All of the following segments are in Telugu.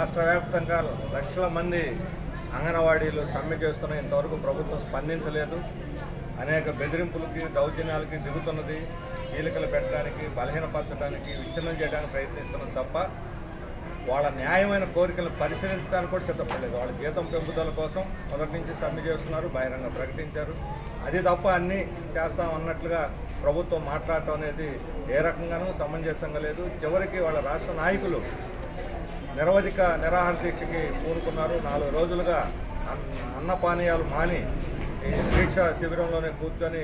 రాష్ట్ర వ్యాప్తంగా లక్షల మంది అంగన్వాడీలు సమ్మె చేస్తున్న ఇంతవరకు ప్రభుత్వం స్పందించలేదు. అనేక బెదిరింపులకి దౌర్జన్యాలకి దిగుతున్నది. చీలికలు పెట్టడానికి బలహీనపరచడానికి విచ్ఛిన్నం చేయడానికి ప్రయత్నిస్తున్నది తప్ప వాళ్ళ న్యాయమైన కోరికలను పరిశీలించడానికి కూడా సిద్ధపడలేదు. వాళ్ళ జీతం పెంపుదల కోసం మొదటి నుంచి సమ్మె చేస్తున్నారు. బహిరంగ ప్రకటించారు. అది తప్ప అన్నీ చేస్తాం అన్నట్లుగా ప్రభుత్వం మాట్లాడటం అనేది ఏ రకంగానూ సమంజసంగా లేదు. చివరికి వాళ్ళ రాష్ట్ర నాయకులు నిరవధిక నిరాహార దీక్షకి కోరుకున్నారు నాలుగు రోజులుగా అన్న- అన్నపానీయాలు మాని ఈ దీక్ష శిబిరంలోనే కూర్చొని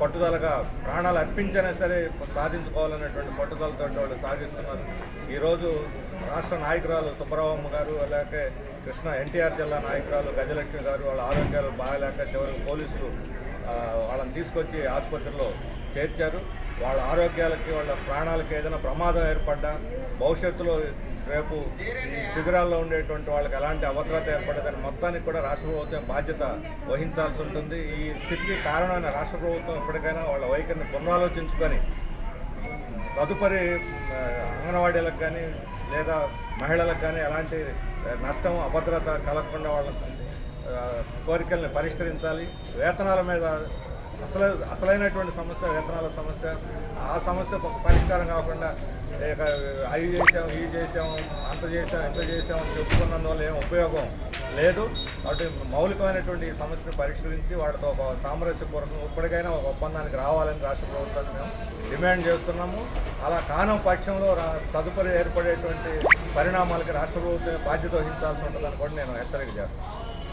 పట్టుదలగా ప్రాణాలు అర్పించినా సరే సాధించుకోవాలనేటువంటి పట్టుదలతో వాళ్ళు సాగిస్తున్నారు. ఈరోజు రాష్ట్ర నాయకురాలు సుబ్బరావమ్మ గారు అలాగే కృష్ణ ఎన్టీఆర్ జిల్లా నాయకురాలు గజలక్ష్మి గారు వాళ్ళ ఆరోగ్యాలు బాగలేక చివరికి పోలీసులు వాళ్ళని తీసుకొచ్చి ఆసుపత్రిలో చేర్చారు. వాళ్ళ ఆరోగ్యాలకి వాళ్ళ ప్రాణాలకి ఏదైనా ప్రమాదం ఏర్పడ్డా భవిష్యత్తులో రేపు ఈ శిబిరాల్లో ఉండేటువంటి వాళ్ళకి ఎలాంటి అభద్రత ఏర్పడదని మొత్తానికి కూడా రాష్ట్ర ప్రభుత్వం బాధ్యత వహించాల్సి ఉంటుంది. ఈ స్థితికి కారణమైన రాష్ట్ర ప్రభుత్వం ఎప్పటికైనా వాళ్ళ వైఖరిని పునరాలోచించుకొని తదుపరి అంగన్వాడీలకు కానీ లేదా మహిళలకు కానీ ఎలాంటి నష్టం అభద్రత కలగకుండా వాళ్ళ కోరికల్ని పరిష్కరించాలి. వేతనాల మీద అసలు అసలైనటువంటి సమస్య వేతనాల సమస్య ఆ సమస్య ఒక పరిష్కారం కాకుండా ఇక అవి చేసాం ఇవి చేసాం అంత చేసాం ఎంత చేసాం అని చెప్పుకున్నందువల్ల ఏం ఉపయోగం లేదు. కాబట్టి మౌలికమైనటువంటి ఈ సమస్యను పరిష్కరించి వాటితో ఒక సామరస్యపూర్వకంగా ఇప్పటికైనా ఒక ఒప్పందానికి రావాలని రాష్ట్ర ప్రభుత్వాన్ని మేము డిమాండ్ చేస్తున్నాము. అలా కానం పక్షంలో రా- తదుపరి ఏర్పడేటువంటి పరిణామాలకి రాష్ట్ర ప్రభుత్వం బాధ్యత వహించాల్సి ఉంటుందని కూడా నేను హెచ్చరిక చేస్తాను